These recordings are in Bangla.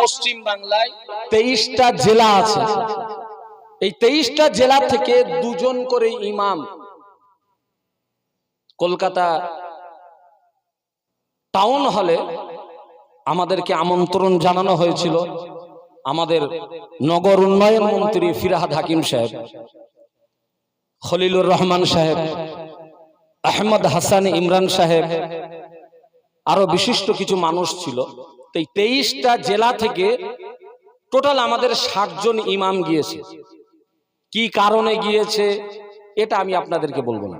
পশ্চিম বাংলায় তেইশটা জেলা আছে। এই তেইশটা জেলা থেকে দুজন করে ইমাম কলকাতা টাউন হলে আমাদেরকে আমন্ত্রণ জানানো হয়েছিল আমাদের নগর উন্নয়ন মন্ত্রী ফিরাহাদ হাকিম সাহেব, খলিলুর রহমান সাহেব, আহমদ হাসান ইমরান সাহেব, আরও বিশিষ্ট কিছু মানুষ ছিল। এই তেইশটা জেলা থেকে টোটাল আমাদের ষাট জন ইমাম গিয়েছে। কি কারণে গিয়েছে, এটা আমি আপনাদেরকে বলব না।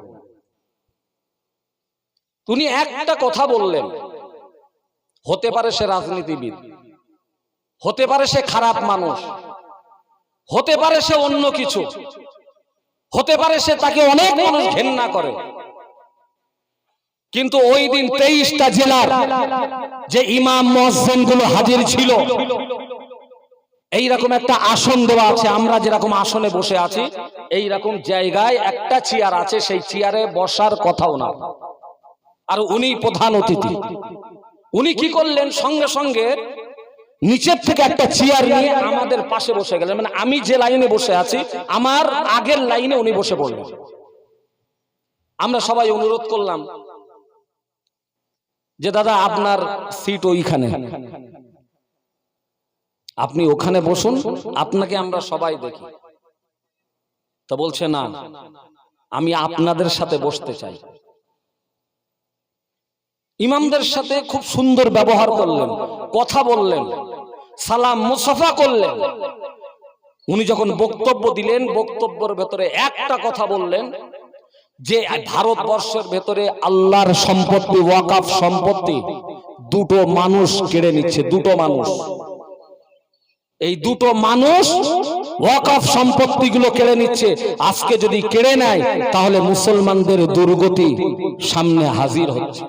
উনি একটা কথা বললেন, হতে পারে সে রাজনীতিবিদ, হতে পারে সে খারাপ মানুষ, হতে পারে সে অন্য কিছু, হতে পারে সে তাকে অনেক মানুষ ঘেন্না করে। কিন্তু ওই দিন তেইশটা জেলার যে ইমাম মহসেনগুলো হাজির ছিল। এইরকম একটা আসন দেওয়া আছে আমরা যেরকম আসনে বসে আছি এই রকম জায়গায় একটা চেয়ার আছে সেই চেয়ারে বসার কথাও না। আর উনি প্রধান অতিথি। উনি কি করলেন? সঙ্গে সঙ্গে নিচের থেকে একটা চেয়ার নিয়ে আমাদের পাশে বসে গেলেন। মানে আমি যে লাইনে বসে আছি আমার আগের লাইনে উনি বসে পড়লেন। আমরা সবাই অনুরোধ করলাম যে, দাদা, আপনার সিট ওইখানে। আপনি ওখানে বসুন, আপনাকে আমরা সবাই দেখি। তা বলছে, না, আমি আপনাদের সাথে বসতে চাই। ইমামদের সাথে খুব সুন্দর ব্যবহার করলেন, কথা বললেন, সালাম মুসাফা করলেন। উনি যখন বক্তব্য দিলেন, বক্তব্যের ভেতরে একটা কথা বললেন যে ভারতবর্ষের ভেতরে আল্লাহর সম্পত্তি ওয়াকাফ সম্পত্তি দুটো মানুষ কেড়ে নিচ্ছে দুটো মানুষ। এই দুটো মানুষ ওয়াকাফ সম্পত্তিগুলো কেড়ে নিচ্ছে। আজকে যদি কেড়ে নেয় তাহলে মুসলমানদের দুর্গতি সামনে হাজির হচ্ছে।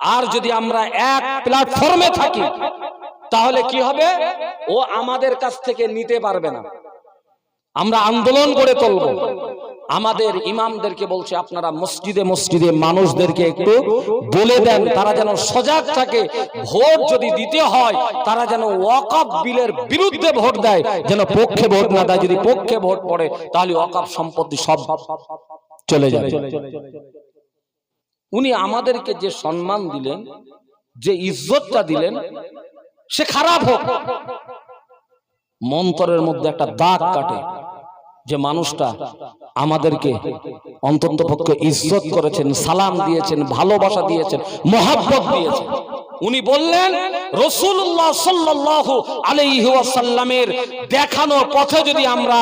আর যদি আমরা এক প্ল্যাটফর্মে থাকি তাহলে কি হবে? ও আমাদের কাছ থেকে নিতে পারবে না। আমরা আন্দোলন করে তুলব। আমাদের ইমামদেরকে বলছে আপনারা মসজিদে মসজিদে মানুষদেরকে একটু বলে দেন তারা যেন সজাগ থাকে ভোট যদি দিতে হয় তারা যেন ওয়াকফ বিলের বিরুদ্ধে ভোট দেয় যেন পক্ষে ভোট না দেয় যদি পক্ষে ভোট পড়ে তাহলে ওয়াকফ সম্পত্তি সব চলে যাবে উনি আমাদেরকে যে সম্মান দিলেন যে ইজ্জতটা দিলেন সে খারাপ হোক। মন্তরের মধ্যে একটা দাগ কাটে। যে মানুষটা আমাদেরকে অন্তত পক্ষে ইজ্জত করেছেন, সালাম দিয়েছেন, ভালোবাসা দিয়েছেন, মহাব্বত দিয়েছেন। উনি বললেন রসুল্লাহ সাল্লাল্লাহু আলাইহি ওয়াসাল্লামের দেখানো পথে যদি আমরা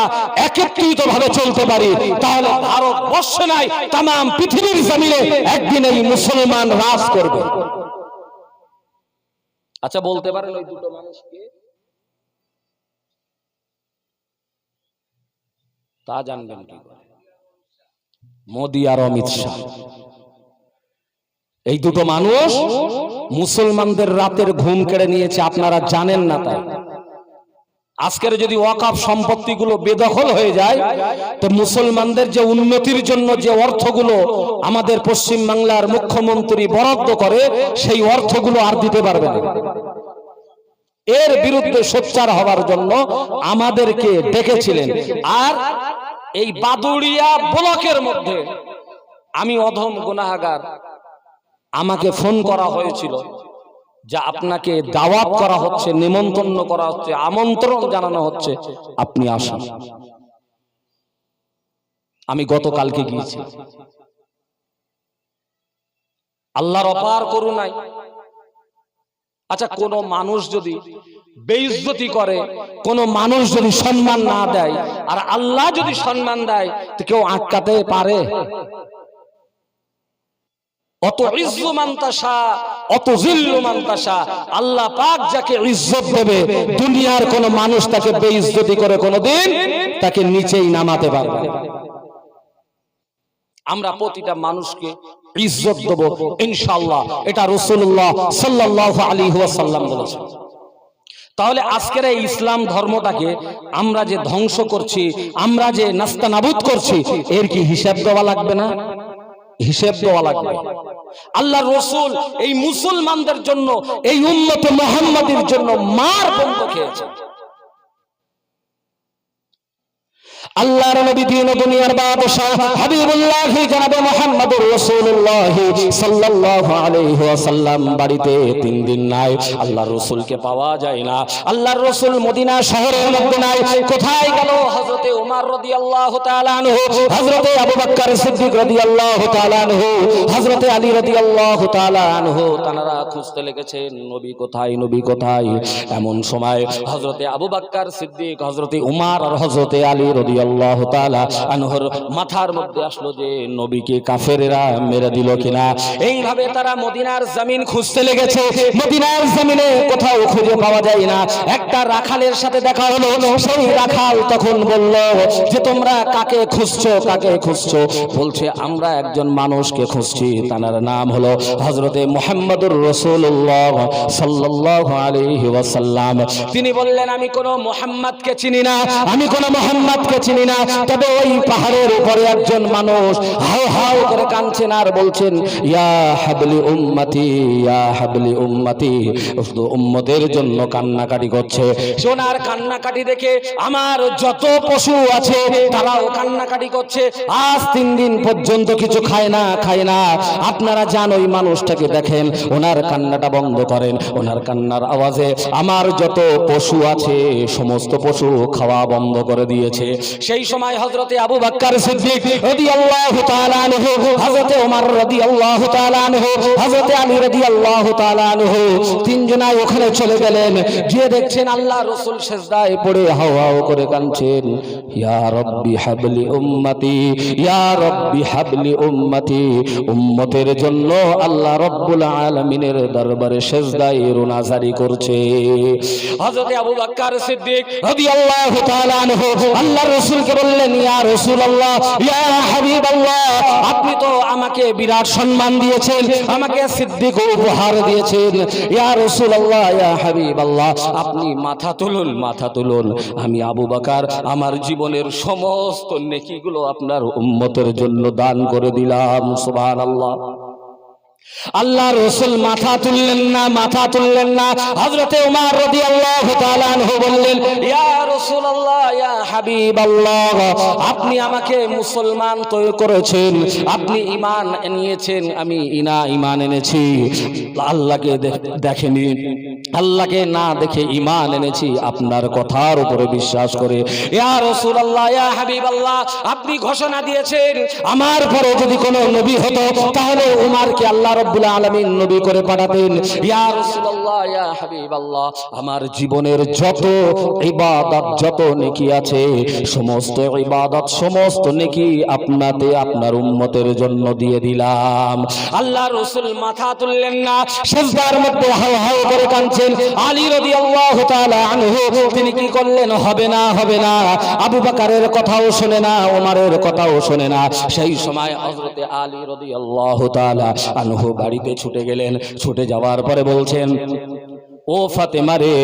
একত্রিত ভাবে চলতে পারি, তাহলে ভারতবর্ষে নাই তাম পৃথিবীর জমিনে একদিন এই মুসলমান রাজ করবে। আচ্ছা বলতে পারেন ওই দুটো মানুষকে? তা জানবেন কি করে? মোদি আর অমিত শাহ। এই দুটো মানুষ মুসলমানদের রাতের ঘুম কেড়ে নিয়েছে আপনারা জানেন না তাই। আজকের যদি ওয়াকাফ সম্পত্তিগুলো বেদখল হয়ে যায় তো মুসলমানদের যে উন্নতির জন্য যে অর্থগুলো আমাদের পশ্চিম বাংলার মুখ্যমন্ত্রী বরাদ্দ করে সেই অর্থগুলো আর দিতে পারবে না। এর বিরুদ্ধে সোচ্চার হওয়ার জন্য আমাদেরকে ডেকেছিলেন। আর এই বাদুড়িয়া ব্লকের মধ্যে আমি অধম গুনাহাগার আমাকে ফোন করা হয়েছিল যে আপনাকে দাওয়াত করা হচ্ছে, নিমন্ত্রণ করা হচ্ছে, আমন্ত্রণ জানানো হচ্ছে। আপনি আসুন। আমি গতকালকে গিয়েছি। আল্লাহর অপার করুণায় আচ্ছা কোন মানুষ যদি বেইজ্জতি করে কোন মানুষ যদি সম্মান না দেয় আর আল্লাহ যদি সম্মান দেয় তো কেউ আটকাতে পারে। অত ইজ্জু মান্তাসা অত জিল্লু মান্তাসা আল্লাহ পাক যাকে ইজ্জত দেবে দুনিয়ার কোন মানুষ তাকে বেইজ্জতি করে কোনদিন তাকে নিচেই নামাতে পারবে আমরা প্রতিটা মানুষকে ইজ্জত দেব, ইনশাআল্লাহ। এটা রাসূলুল্লাহ সাল্লাল্লাহু আলাইহি ওয়াসাল্লাম বলেছেন। তাহলে আজকের এই ইসলাম ধর্মটাকে আমরা যে ধ্বংস করছি, আমরা যে নাস্তানাবুদ করছি, এর কি হিসাব দেওয়া লাগবে না? হিসেব দেওয়া লাগবে। আল্লাহ রসুল এই মুসলমানদের জন্য, এই উন্নত মোহাম্মদের জন্য মার বন্ধ খেয়েছে আল্লাহর নবী দিন দুনিয়ার বাদশাহ হাবিবুল্লাহ জনাবে মুহাম্মদুর রাসূলুল্লাহ সাল্লাল্লাহু আলাইহি ওয়াসাল্লাম। বাড়িতে তিন দিন নাই, আল্লাহর রাসূলকে পাওয়া যায় না। আল্লাহর রাসূল মদিনা শহরের মধ্যে নাই। কোথায় গেল হযরতে ওমর রাদিয়াল্লাহু তাআলা আনহু? হযরতে আবু বকর সিদ্দিক রাদিয়াল্লাহু তাআলা আনহু। হযরতে আলী রাদিয়াল্লাহু তাআলা আনহু। তারা খুঁজতে লেগেছেন, নবী কোথায় নবী কোথায়? এমন সময় হযরতে আবু বকর সিদ্দিক, হযরতে উমর আর হযরতে আলী রাদিয়াল্লাহু মাথার মধ্যে আসলো যে, নবীকে কাফেরেরা মেরে দিল কিনা? এইভাবে তারা মদিনার খুঁজতে লেগেছে। মদিনার কোথাও খুঁজে পাওয়া যায় না। একটা রাখালের সাথে দেখা হলো। সেই রাখাল তখন বলল যে, তোমরা কাকে খুঁজছো? কাকে খুঁজছো? বলছে, আমরা একজন মানুষকে খুঁজছি। তার নাম হলো হজরতে মোহাম্মদুর রসুল্লাহ সাল্লাল্লাহু আলাইহি ওয়াসাল্লাম। তিনি বললেন, আমি কোনো মোহাম্মদকে চিনি না। আমি কোনো মোহাম্মদকে চিনি না, তবে ওই পাহাড়ের উপরে একজন মানুষ হাও হাও করে কাঁদছেন আর বলছেন, ইয়া হাবলি উম্মতি, ইয়া হাবলি উম্মতি। শুধু উম্মতের জন্য কান্নাকাটি করছে। সোনার কান্নাকাটি দেখে আমার যত পশু আছে, তারাও কান্নাকাটি করছে। আজ তিন দিন পর্যন্ত কিছু খায় না খায় না। আপনারা যান ওই মানুষটাকে দেখেন, ওনার কান্নাটা বন্ধ করেন। ওনার কান্নার আওয়াজে আমার যত পশু আছে, সমস্ত পশু খাওয়া বন্ধ করে দিয়েছে। সেই সময় হজরতে আবু বাক্কার সিদ্দিক রাদিয়াল্লাহু তাআলা আনহু, হযরতে ওমর রাদিয়াল্লাহু তাআলা আনহু, হযরতে আলী রাদিয়াল্লাহু তাআলা আনহু তিনজনাই ওখানে চলে গেলেন। গিয়ে দেখছেন আল্লাহ রসুল সেজদায় পড়ে হাও হাও করে হাবলি উম্মতি আল্লাহ করছে। আবু আল্লাহর রাসূলকে বললেন, ইয়া রাসূলুল্লাহ, ইয়া হাবিবাল্লাহ, আপনি তো আমাকে বিরাট সম্মান দিয়েছেন, আমাকে সিদ্দিক উপহার দিয়েছেন। ইয়া রাসূলুল্লাহ, ইয়া হাবিবাল্লাহ, আপনি মাথা তুলুন মাথা তুলুন। আমি আবু বাকার, আমার জীবনের সমস্ত নেকিগুলো আপনার উম্মতের জন্য দান করে দিলাম, সুবহানাল্লাহ। আল্লাহ রসুল মাথা তুললেন না, মাথা তুললেন না। হজরতে উমার রদি আল্লাহ বললেন আপনি আমাকে মুসলমান তৈরি করেছেন, আপনি ইমান নিয়েছেন আমি ইনা ইমান এনেছি। আল্লাহকে দেখেনি। আল্লাহকে না দেখে ঈমান এনেছি, আপনার কথার উপরে বিশ্বাস করে। আপনি ঘোষণা দিয়েছেন, আমার পরে যদি কোনো নবী হতো, তাহলে উমারকে আল্লাহ রব্বুল আলামিন নবী করে পাঠাতেন। আমার জীবনের যত ইবাদত, যত নেকি আছে, সমস্ত ইবাদত, সমস্ত নেকি আপনাতে আপনার উম্মতের জন্য দিয়ে দিলাম। আল্লাহ রসুল মাথা তুললেন না, সেজদার মধ্যে হাও হাও করে কাঁদছেন আলী রবি আল্লাহ তিনি কি করলেন? হবে না হবে না। আবু বাকারের কথাও শোনে না, ওমারের কথাও শোনে না। সেই সময় হজরতে আলী রবি আল্লাহ আনহু বাড়িতে ছুটে গেলেন। ছুটে যাওয়ার পরে বলছেন ও ফাতেমা রে,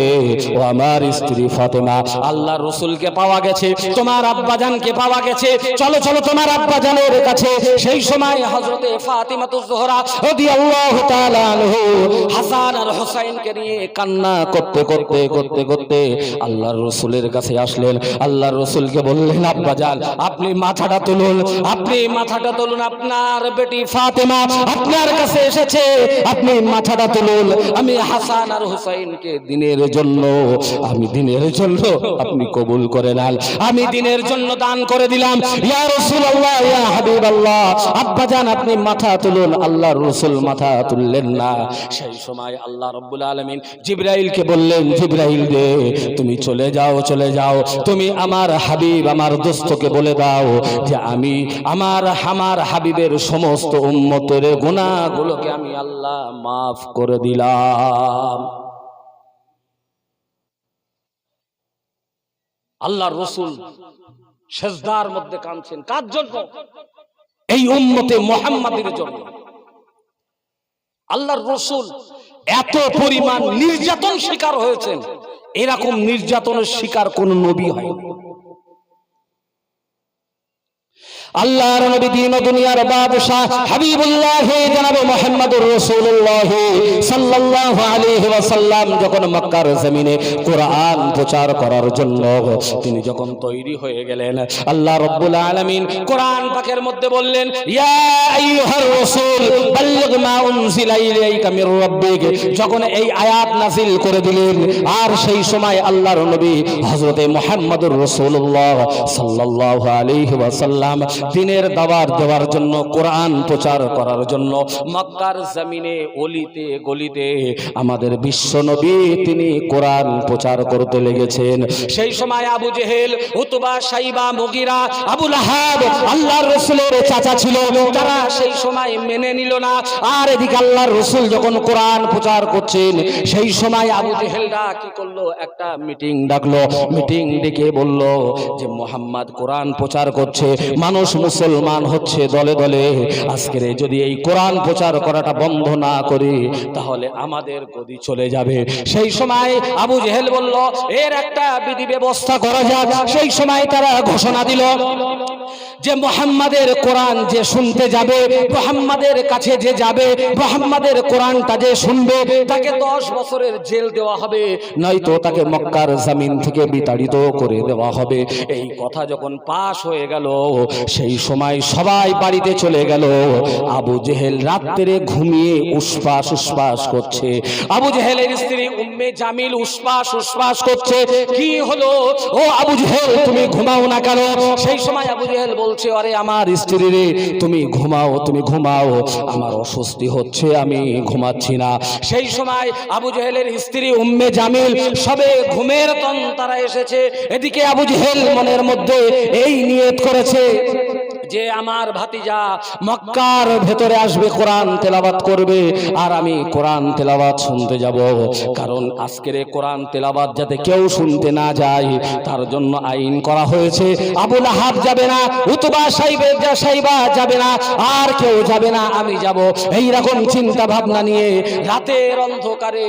ও আমার স্ত্রী ফাতেমা আল্লাহ রসুলকে পাওয়া গেছে, তোমার আব্বাজানকে পাওয়া গেছে, চলো চলো তোমার আব্বাজানের কাছে। সেই সময় হজরতে ফাতিমা তো জোহরা হাসান আর নিয়ে কান্না করতে করতে করতে করতে আল্লাহর রসুলের কাছে আসলেন। আল্লাহর রসুলকে বললেন, আব্বাজান, আপনি মাথাটা তুলুন, আপনি মাথাটা তুলুন, আপনার বেটি ফাতেমা আপনার কাছে এসেছে, আপনি মাথাটা তুলুন। আমি হাসান আর হুসাইনকে দিনের জন্য, আমি দিনের জন্য, আপনি কবুল করে আমি দিনের জন্য দান করে দিলাম। ইয়া রাসূলুল্লাহ, ইয়া হাবিবাল্লাহ আপনি মাথা তুলুন, আল্লাহর রাসূল মাথা তুললেন না। সেই সময় আল্লাহ রাব্বুল আলামিন জিবরাইলকে বললেন, জিবরাইল রে, তুমি চলে যাও চলে যাও। তুমি আমার হাবিব, আমার দোস্তকে বলে দাও যে আমি আমার আমার হাবিবের সমস্ত উম্মতের গুনাহগুলোকে আমি আল্লাহ মাফ করে দিলাম। আল্লাহর রসুল সেজদার মধ্যে কাঁদছেন। কার জন্য? এই উন্মতে মোহাম্মদের জন্য। আল্লাহর রসুল এত পরিমাণ নির্যাতন শিকার হয়েছেন। এরকম নির্যাতনের শিকার কোন নবী হয়নি। আল্লাহর নবী দিন দুনিয়ার বাদশাহ হাবিবুল্লাহ জনাব মুহাম্মদুর রাসূলুল্লাহ সাল্লাল্লাহু আলাইহি ওয়াসাল্লাম যখন মক্কার জমিনে কোরআন প্রচার করার জন্য তিনি যখন তৈরি হয়ে গেলেন, আল্লাহ রাব্বুল আলামিন কোরআন পাকের মধ্যে বললেন, ইয়া আইয়ুহার রাসূল, বাল্লিগ মা উনজিলা ইলাইকা মির রাব্বিক। যখন এই আয়াত নাযিল করে দিলেন, আর সেই সময় আল্লাহর নবী হযরতে মুহাম্মদুর রাসূলুল্লাহ সাল্লাল্লাহু আলাইহি ওয়াসাল্লাম দিনের দাবার দেওয়ার জন্য, কোরআন প্রচার করার জন্য, মক্কার জমিনে অলিতে গলিতে আমাদের বিশ্ব নবী তিনি কোরআন প্রচার করতে লেগেছেন। সেই সময় আবু জেহেল, উতবা, সাইবা, মুগিরা, আবুল আহাব আল্লাহর রসুলের চাচা ছিল, তারা সেই সময় মেনে নিল না। আর এদিকে আল্লাহর রসুল যখন কোরআন প্রচার করছেন, সেই সময় আবু জেহেলরা কি করল? একটা মিটিং ডাকলো। মিটিং ডেকে বলল যে, মোহাম্মদ কোরআন প্রচার করছে, মানুষ মুসলমান হচ্ছে দলে দলে। আজকের যদি এই কোরআন প্রচার করাটা বন্ধ না করি, তাহলে আমাদের গদি চলে যাবে। সেই সময় আবু জেহেল বলল, এর একটা বিধি ব্যবস্থা করা যাক। সেই সময় তারা ঘোষণা দিল যে মোহাম্মদের কোরআন যে শুনতে যাবে, মোহাম্মদের কাছে যে যাবে, মোহাম্মদের কোরআনটা যে শুনবে, তাকে দশ বছরের জেল দেওয়া হবে। নয়তো তাকে মক্কার জামিন থেকে বিতাড়িত করে দেওয়া হবে। এই কথা যখন পাশ হয়ে গেল সেই সময় সবাই বাড়িতে চলে গেল। আবু জেহেল রাত্রে ঘুমিয়ে উসপাস উসপাস করছে। আবু জেহেলের স্ত্রী উম্মে জামিল উসপাস উসপাস করছে, কি হলো? ও আবু জেহেল, তুমি ঘুমাও না কেন? সেই সময় আবু জেহেল বলছে, আরে আমার স্ত্রী রে, তুমি ঘুমাও তুমি ঘুমাও। আমার অস্বস্তি হচ্ছে, আমি ঘুমাচ্ছি না। সেই সময় আবু জেহেলের স্ত্রী উম্মে জামিল সবে ঘুমের তন তারা এসেছে। এদিকে আবু জেহেল মনের মধ্যে এই নিয়ত করেছে যে আমার ভাতিজা মক্কার ভেতরে আসবে, কোরআন তেলাবাত করবে, আর আমি কোরআন তেলাবাত শুনতে যাব। কারণ আজকের কোরআন তেলাবাত যাতে কেউ শুনতে না যায়, তার জন্য আইন করা হয়েছে। আবুল আহাব যাবে না, উতবা সাইবে যা সাইবা যাবে না, আর কেউ যাবে না, আমি যাব। এই রকম চিন্তা ভাবনা নিয়ে রাতের অন্ধকারে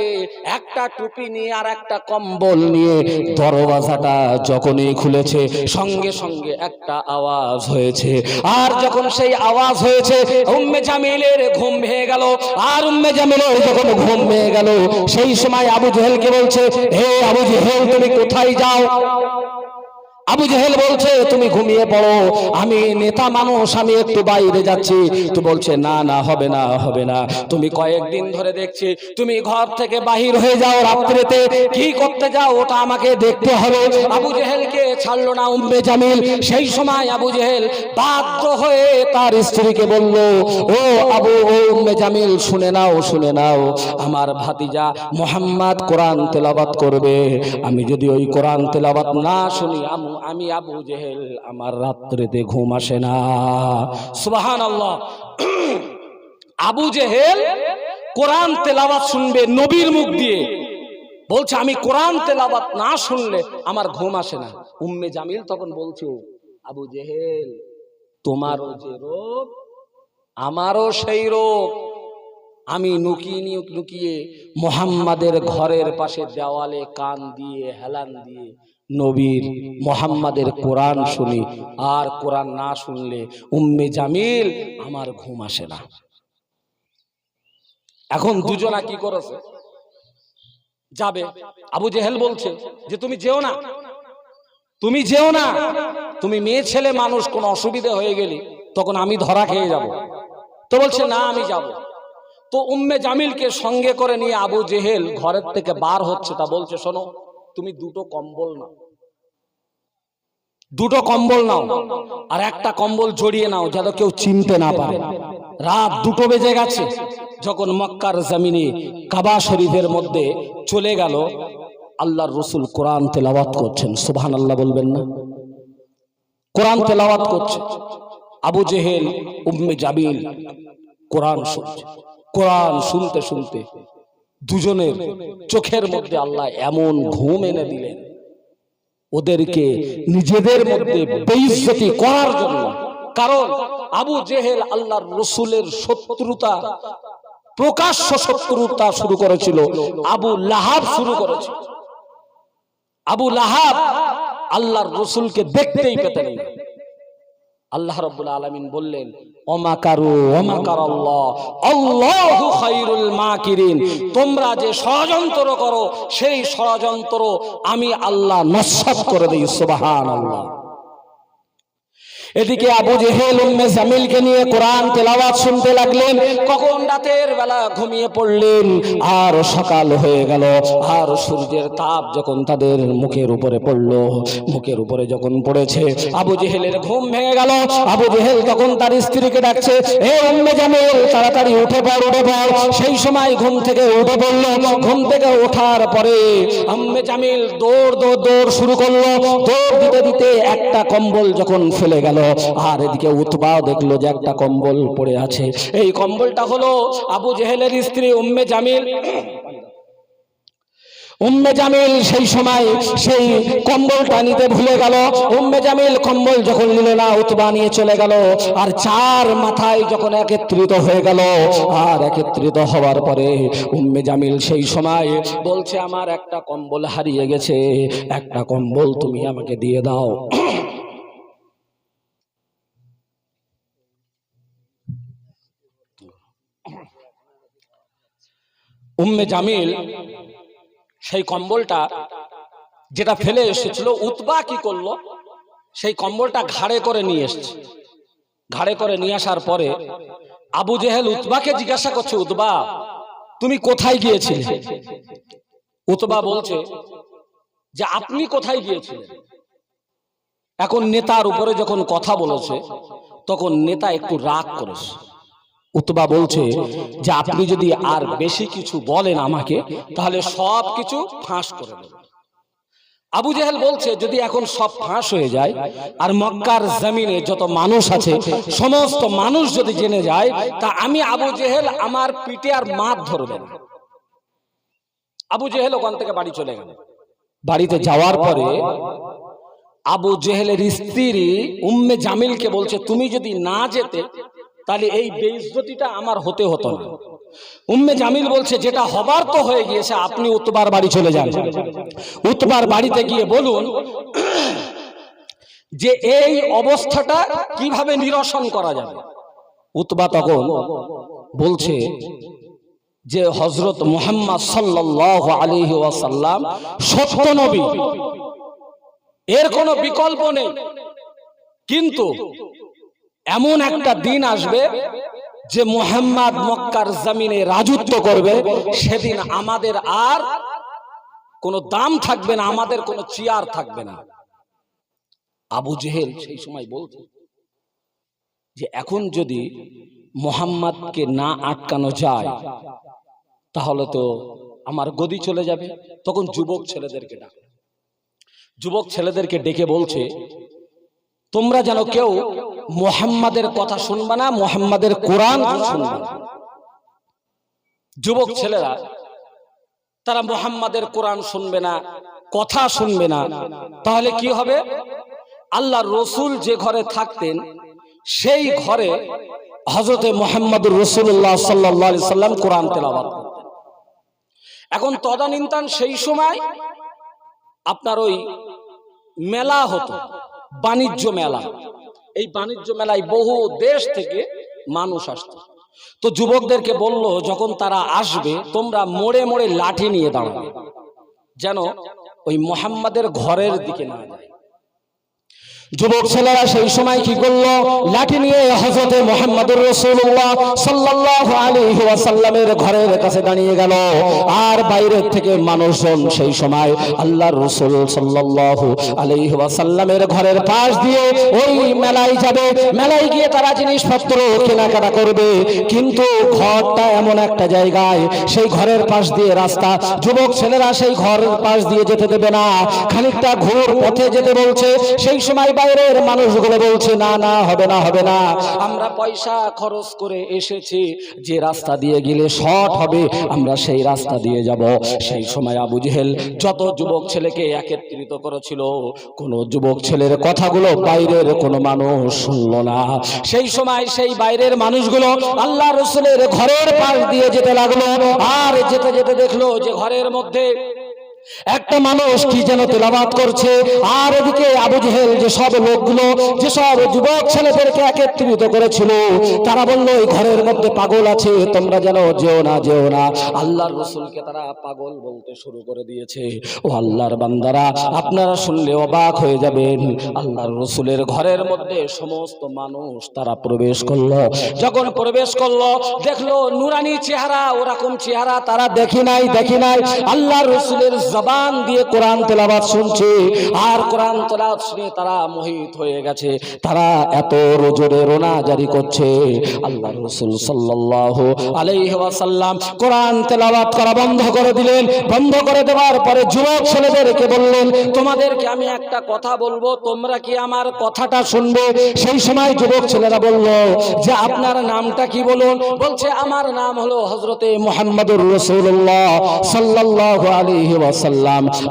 একটা টুপি নিয়ে আর একটা কম্বল নিয়ে দরওয়াজাটা যখনই খুলেছে, সঙ্গে সঙ্গে একটা আওয়াজ হয়েছে। আর যখন সেই আওয়াজ হয়েছে, উম্মে জামিলের ঘুম ভেঙে গেল। আর উম্মে জামিলের যখন ঘুম ভেঙে গেল, সেই সময় আবু জেহেলকে বলছে, হে আবু জেহেল, তুমি কোথায় যাও? আবু জেহেল বলছে, তুমি ঘুমিয়ে পড়ো। আমি নেতা মানুষ, আমি একটু বাইরে যাচ্ছি। তো বলছে, না না, হবে না হবে না। তুমি কয়েকদিন ধরে দেখছি, তুমি ঘর থেকে বাহির হয়ে যাও রাত্রিতে। কি করতে যাও, ওটা আমাকে দেখতে হবে। আবু জেহেলকে ছাড়লো না, উম্মে জামিল। সেই সময় আবু জেহেল বাধ্য হয়ে তার স্ত্রীকে বলল, ও আবু, ও উম্মে জামিল, শুনে নাও শুনে নাও। আমার ভাতিজা মোহাম্মদ কোরআন তেলাবাত করবে। আমি যদি ওই কোরআন তেলাবাত না শুনি আম- আমি আবু জেহেল, আমার রাত্রিতে ঘুম আসে না। সুবাহান আল্লাহ আবু জেহেল কোরআন তেলাবাত শুনবে নবীর মুখ দিয়ে। বলছে, আমি কোরআন তেলাবাত না শুনলে আমার ঘুম আসে না। উম্মে জামিল তখন বলছে আবু জেহেল, তোমারও যে রোগ, আমারও সেই রোগ। আমি নুকিয়ে নিয়ে লুকিয়ে মোহাম্মদের ঘরের পাশে দেওয়ালে কান দিয়ে, হেলান দিয়ে নবীর মোহাম্মদের কোরআন শুনি, আর কোরআন না শুনলে উম্মে জামিল আমার ঘুম আসে না। এখন দুজনা কি করেছে? যাবে। আবু জেহেল বলছে যে, তুমি যেও না। তুমি যেও না। তুমি মেয়ে ছেলে মানুষ, কোন অসুবিধা হয়ে গেলি তখন আমি ধরা খেয়ে যাব। তো বলছে, না, আমি যাব। তো উম্মে জামিলকে সঙ্গে করে নিয়ে আবু জেহেল ঘরের থেকে বার হচ্ছে। তা বলছে, শোনো তুমি দুটো কম্বল নাও। দুটো কম্বল নাও। আর একটা কম্বল জড়িয়ে নাও যাতে কেউ চিনতে না পারে। রাত দুটো বেজে গেছে। যখন মক্কার জমিনে কাবা শরীফের মধ্যে চলে গেল আল্লাহর রসুল কোরআন তেলাওয়াত করছেন। সুবহান আল্লাহ বলবেন না? কোরআন তেলাওয়াত করছে। Abu Jahl Umme Jamil Quran শুনছে। কোরআন শুনতে শুনতে দুজনের চোখের মধ্যে আল্লাহ এমন ঘুম এনে দিলেন। ওদেরকে নিজেদের মধ্যে বেইজ্জতি করার জন্য। কারণ আবু জেহেল আল্লাহর রসুলের শত্রুতা, প্রকাশ্য শত্রুতা শুরু করেছিল। আবু লাহাব শুরু করেছিল আবু লাহাব আল্লাহর রসুলকে দেখতেই পেতেন না। আল্লাহ রব্বুল আলমিন বললেন তোমরা যে ষড়যন্ত্র করো, সেই ষড়যন্ত্র আমি আল্লাহ নস্বাত করে দিই সুবাহান আল্লাহ এদিকে আবু জেহেল উম্মে জামিলকে নিয়ে কোরআন তেলাওয়াত শুনতে লাগলেন। কখন রাতের বেলা ঘুমিয়ে পড়লেন? আর সকাল হয়ে গেল। আর সূর্যের তাপ যখন তাদের মুখের উপরে পড়ল, মুখের উপরে যখন পড়েছে, আবু জেহেলের ঘুম ভেঙে গেল। আবু জেহেল তখন তার স্ত্রীকে ডাকছে হে উম্মে জামিল, তাড়াতাড়ি উঠে পড় উঠে পড়। সেই সময় ঘুম থেকে উঠে পড়ল। ঘুম থেকে ওঠার পরে উম্মে জামিল দৌড় দৌড় দৌড় শুরু করল। দৌড় দিতে দিতে একটা কম্বল যখন ফেলে গেল আর এদিকে উতবাও দেখল যে একটা কম্বল পড়ে আছে। এই কম্বলটা হলো আবু জেহেলের স্ত্রী উম্মে জামিল। উম্মে জামিল সেই সময় সেই কম্বলটা নিতে ভুলে গেল। উম্মে জামিল কম্বল যখন নিল না, উতবা নিয়ে চলে গেল। আর চার মাথায় যখন একত্রিত হয়ে গেল, আর একত্রিত হওয়ার পরে উম্মে জামিল সেই সময় বলছে, আমার একটা কম্বল হারিয়ে গেছে। একটা কম্বল তুমি আমাকে দিয়ে দাও। উম্মে জামিল সেই কম্বলটা যেটা ফেলে এসেছিল, উতবা কি করল? সেই কম্বলটা ঘাড়ে করে নিয়ে এসছে। ঘাড়ে করে নিয়ে আসার পরে আবু জেহেল উতবাকে জিজ্ঞাসা করছে, উতবা, তুমি কোথায় গিয়েছিলে? উতবা বলছে যে, আপনি কোথায় গিয়েছিলেন? এখন নেতার উপরে যখন কথা বলেছে, তখন নেতা একটু রাগ করেছে। উতবা বলছে যে, আপনি যদি আর বেশি কিছু বলেন আমাকে, তাহলে সব কিছু ফাঁস করে দেবেন আবু জেহেল বলছে, যদি এখন সব ফাঁস হয়ে যায়, আর মক্কার জমিনে যত মানুষ আছে, সমস্ত মানুষ যদি জেনে যায়, তা আমি আবু জেহেল আমার পিঠে আর মাত ধরবে আবু জেহেল ওখান থেকে বাড়ি চলে গেল। বাড়িতে যাওয়ার পরে আবু জেহেলের স্ত্রী উম্মে জামিলকে বলছে, তুমি যদি না যেতে তাহলে এই বেইজ্জতিটা আমার হতে হতো না। উম্মে জামিল বলছে, যেটা হবার তো হয়ে গিয়েছে, আপনি উতবার বাড়ি চলে যান। উতবার বাড়িতে গিয়ে বলুন, যে এই অবস্থাটা কীভাবে নিরসন করা যাবে? উতবা তখন বলছে যে হজরত মুহাম্মদ সাল্লাহ আলী ওয়াসাল্লাম সত্য নবী। এর কোনো বিকল্প নেই। কিন্তু এমন একটা দিন আসবে যে মোহাম্মদ মক্কার জমিনে রাজত্ব করবে, সেদিন আমাদের আর কোনো দাম থাকবে না, আমাদের কোনো চেয়ার থাকবে না। আবু জেহেল সেই সময় বলছে যে, এখন যদি মোহাম্মদকে না আটকানো যায়, তাহলে তো আমার গদি চলে যাবে। তখন যুবক ছেলেদেরকে ডাকে। যুবক ছেলেদেরকে ডেকে বলছে, তোমরা যেন কেউ মোহাম্মদের কথা শুনবে না, মোহাম্মদের কোরআন শুনবে যুবক ছেলেরা, তারা মোহাম্মদের কোরআন শুনবে না, কথা শুনবে না। তাহলে কি হবে? আল্লাহ রসুল যে ঘরে থাকতেন, সেই ঘরে হজরতে মোহাম্মদুর রসুল্লাহ সাল্লাহ সাল্লাম কোরআন তেলাবাদ এখন তদানীন্তন সেই সময় আপনার ওই মেলা হতো, বাণিজ্য মেলা। এই বাণিজ্য মেলায় বহু দেশ থেকে মানুষ আসত। তো যুবকদেরকে বলল, যখন তারা আসবে, তোমরা মোড়ে মোড়ে লাঠি নিয়ে দাঁড়াবে। যেন ওই মোহাম্মদের ঘরের দিকে না যায়। যুবক ছেলেরা সেই সময় কি করল? লাঠি নিয়ে হজরতে মোহাম্মদুর রসুল্লাহ সাল্লাহ আলী ওয়াসাল্লামের ঘরের কাছে দাঁড়িয়ে গেল। আর বাইরের থেকে মানুষজন সেই সময় আল্লাহর রসুল সাল্লাহ আলী ওয়াসাল্লামের ঘরের পাশ দিয়ে ওই মেলায় যাবে। মেলায় গিয়ে তারা জিনিসপত্র কেনাকাটা করবে। কিন্তু ঘরটা এমন একটা জায়গায় সেই ঘরের পাশ দিয়ে রাস্তা। যুবক ছেলেরা সেই ঘরের পাশ দিয়ে যেতে দেবে না। খানিকটা ঘোর পথে যেতে বলছে। সেই সময় বাইরের মানুষগুলো বলছে, না না, হবে না হবে না। আমরা পয়সা খরচ করে এসেছি, যে রাস্তা দিয়ে গেলে শর্ট হবে, আমরা সেই রাস্তা দিয়ে যাব। সেই সময় আবু জেহেল যত যুবক ছেলেকে একত্রিত করেছিল, কোন যুবক ছেলের কথাগুলো বাইরের কোনো মানুষ শুনল না। সেই সময় সেই বাইরের মানুষগুলো আল্লাহ রসুলের ঘরের পাশ দিয়ে যেতে লাগল, আর যেতে যেতে দেখল যে ঘরের মধ্যে একটা মানুষ কি যেন তেলাবাদ করছে? আর এদিকে আবু জেহেল যে সব লোকগুলো, যে সব যুবক ছেলেদেরকে একত্রিত করেছিল, তারা বলল, এই ঘরের মধ্যে পাগল আছে, তোমরা যেন যেও না যেও না। আল্লাহর রসুলকে তারা পাগল বলতে শুরু করে দিয়েছে। ও আল্লাহর বান্দারা, আপনারা শুনলে অবাক হয়ে যাবেন। আল্লাহর রসুলের ঘরের মধ্যে সমস্ত মানুষ তারা প্রবেশ করল। যখন প্রবেশ করল, দেখল নুরানি চেহারা, ওরকম চেহারা তারা দেখি নাই দেখি নাই। আল্লাহর রসুলের জবান দিয়ে কোরআন তেলাবাদ শুনছে, আর কোরআন তেলাওয়াত শুনে তারা মোহিত হয়ে গেছে। তারা এত রোজরে রোনা জারি করছে। আল্লাহ রসুল সাল্লাল্লাহু আলাইহি ওয়াসাল্লাম কোরআন তেলাওয়াত করা বন্ধ করে দিলেন। বন্ধ করে দেওয়ার পরে যুবক ছেলেদেরকে বললেন, তোমাদেরকে আমি একটা কথা বলব, তোমরা কি আমার কথাটা শুনবে? সেই সময় যুবক ছেলেরা বলল, যে আপনার নামটা কি বলুন? বলছে, আমার নাম হলো হজরতে মোহাম্মদুর রসুল্লাহ আলাইহি ওয়াসাল্লাম।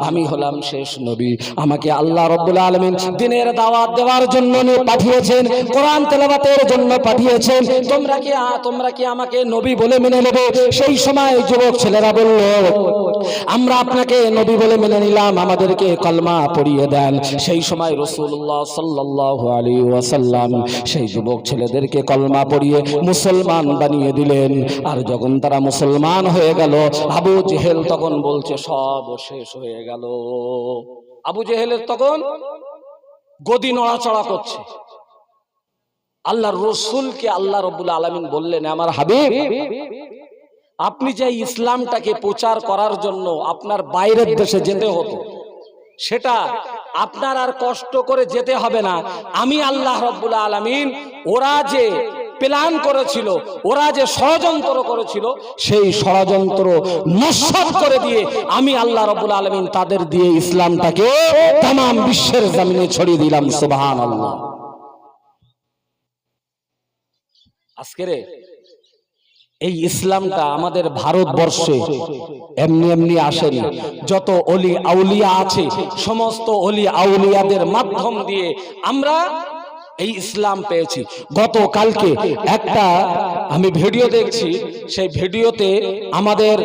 আমি হলাম শেষ নবী। আমাকে আল্লাহ রব্বুল আলামিন দিনের দাওয়াত দেওয়ার জন্য নিয়ে পাঠিয়েছেন, কোরআন তেলাওয়াতের জন্য পাঠিয়েছেন। তোমরা কি তোমরা কি আমাকে নবী বলে মেনে নেবে? সেই সময় যুবক ছেলেরা বলল, আমরা আপনাকে নবী বলে মেনে নিলাম, আমাদেরকে কলমা পড়িয়ে দেন। সেই সময় রসুল্লাহ সাল্লাল্লাহু আলাইহি ওয়াসাল্লাম সেই যুবক ছেলেদেরকে কলমা পড়িয়ে মুসলমান বানিয়ে দিলেন। আর যখন তারা মুসলমান হয়ে গেল, আবু জেহেল তখন বলছে, সব শেষ হয়ে গেল। আবু জেহেলের তখন গদি নড়াচড়া করছে। আল্লাহর রসুলকে আল্লাহ রব্বুল আলমিন বললেন আমার হাবিব, আপনি যে ইসলামটাকে প্রচার করার জন্য আপনার বাইরের দেশে যেতে হতো, সেটা আপনার আর কষ্ট করে যেতে হবে না। আমি আল্লাহ রব্বুল আলমিন, ওরা যে প্ল্যান করেছিল, ওরা যে ষড়যন্ত্র করেছিল, সেই ষড়যন্ত্র নস্বাত করে দিয়ে আমি আল্লাহ রব্বুল আলমিন তাদের দিয়ে ইসলামটাকে তাম বিশ্বের জমিনে ছড়িয়ে দিলাম সুবাহান আল্লাহ আজকে রে, এই ইসলামটা আমাদের ভারতবর্ষে এমনি এমনি আসেনি। যত অলি আউলিয়া আছে, সমস্ত অলি আউলিয়াদের মাধ্যম দিয়ে আমরা এই ইসলাম পেয়েছি। গতকালকে একটা আমি ভিডিও দেখছি সেই ভিডিওতে আমাদের